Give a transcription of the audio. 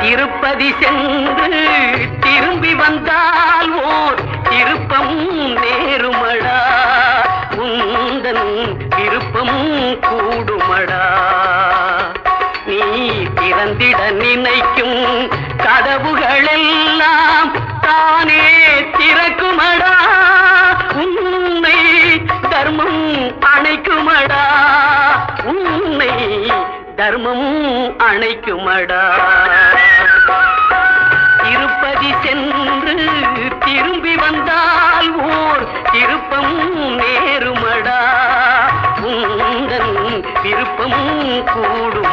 திருப்பதி சென்று திரும்பி வந்தால் ஓர் திருப்பம் நேருமடா. உந்தன் விருப்பம் கூடுமடா. நீ திறந்திட நினைக்கும் கதவுகளெல்லாம் தானே திறக்குமடா. உன்னை தர்மம் அணைக்குமடா. உன்னை தர்மமும் அணைக்குமடா. வந்தால் ஓர் திருப்பம் நேருமடா. உந்தன் விருப்பம் கூடும்.